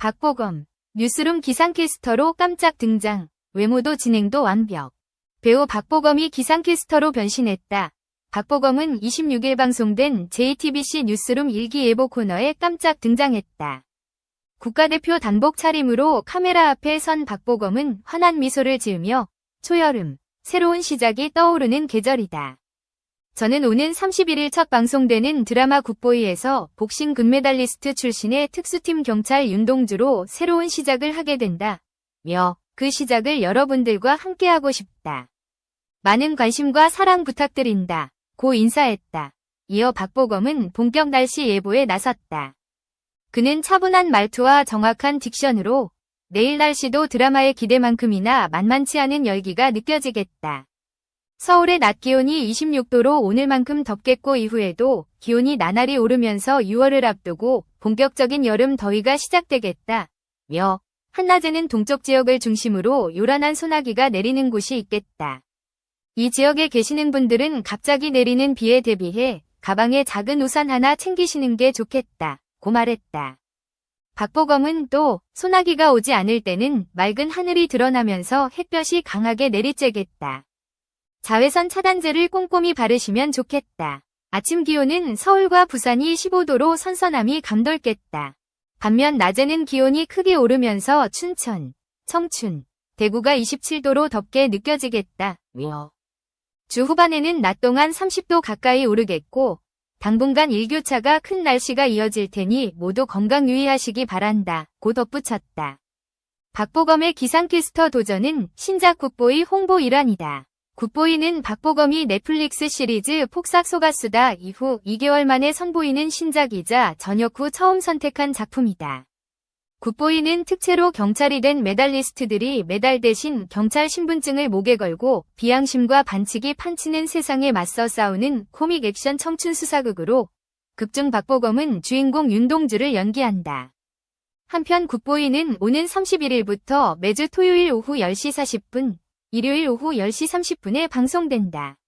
박보검, 뉴스룸 기상캐스터로 깜짝 등장, 외모도 진행도 완벽. 배우 박보검이 기상캐스터로 변신했다. 박보검은 26일 방송된 JTBC 뉴스룸 일기예보 코너에 깜짝 등장했다. 국가대표 단복 차림으로 카메라 앞에 선 박보검은 환한 미소를 지으며 초여름, 새로운 시작이 떠오르는 계절이다. 저는 오는 31일 첫 방송되는 드라마 국보위에서 복싱 금메달리스트 출신의 특수팀 경찰 윤동주로 새로운 시작을 하게 된다. 며, 그 시작을 여러분들과 함께하고 싶다. 많은 관심과 사랑 부탁드린다. 고 인사했다. 이어 박보검은 본격 날씨 예보에 나섰다. 그는 차분한 말투와 정확한 딕션으로 내일 날씨도 드라마의 기대만큼이나 만만치 않은 열기가 느껴지겠다. 서울의 낮 기온이 26도로 오늘만큼 덥겠고 이후에도 기온이 나날이 오르면서 6월을 앞두고 본격적인 여름 더위가 시작되겠다. 며 한낮에는 동쪽 지역을 중심으로 요란한 소나기가 내리는 곳이 있겠다. 이 지역에 계시는 분들은 갑자기 내리는 비에 대비해 가방에 작은 우산 하나 챙기시는 게 좋겠다. 고 말했다. 박보검은 또 소나기가 오지 않을 때는 맑은 하늘이 드러나면서 햇볕이 강하게 내리쬐겠다. 자외선 차단제를 꼼꼼히 바르시면 좋겠다. 아침 기온은 서울과 부산이 15도로 선선함이 감돌겠다. 반면 낮에는 기온이 크게 오르면서 춘천, 청춘, 대구가 27도로 덥게 느껴지겠다. 며. 주 후반에는 낮 동안 30도 가까이 오르겠고 당분간 일교차가 큰 날씨가 이어질 테니 모두 건강 유의하시기 바란다. 고 덧붙였다. 박보검의 기상캐스터 도전은 신작 국보의 홍보 일환이다. 국보이는 박보검이 넷플릭스 시리즈 폭삭 소가수다 이후 2개월 만에 선보이는 신작이자 전역 후 처음 선택한 작품이다. 국보이는 특채로 경찰이 된 메달리스트들이 메달 대신 경찰 신분증을 목에 걸고 비양심과 반칙이 판치는 세상에 맞서 싸우는 코믹 액션 청춘 수사극으로 극중 박보검은 주인공 윤동주를 연기한다. 한편 국보이는 오는 31일부터 매주 토요일 오후 10시 40분, 일요일 오후 10시 30분에 방송된다.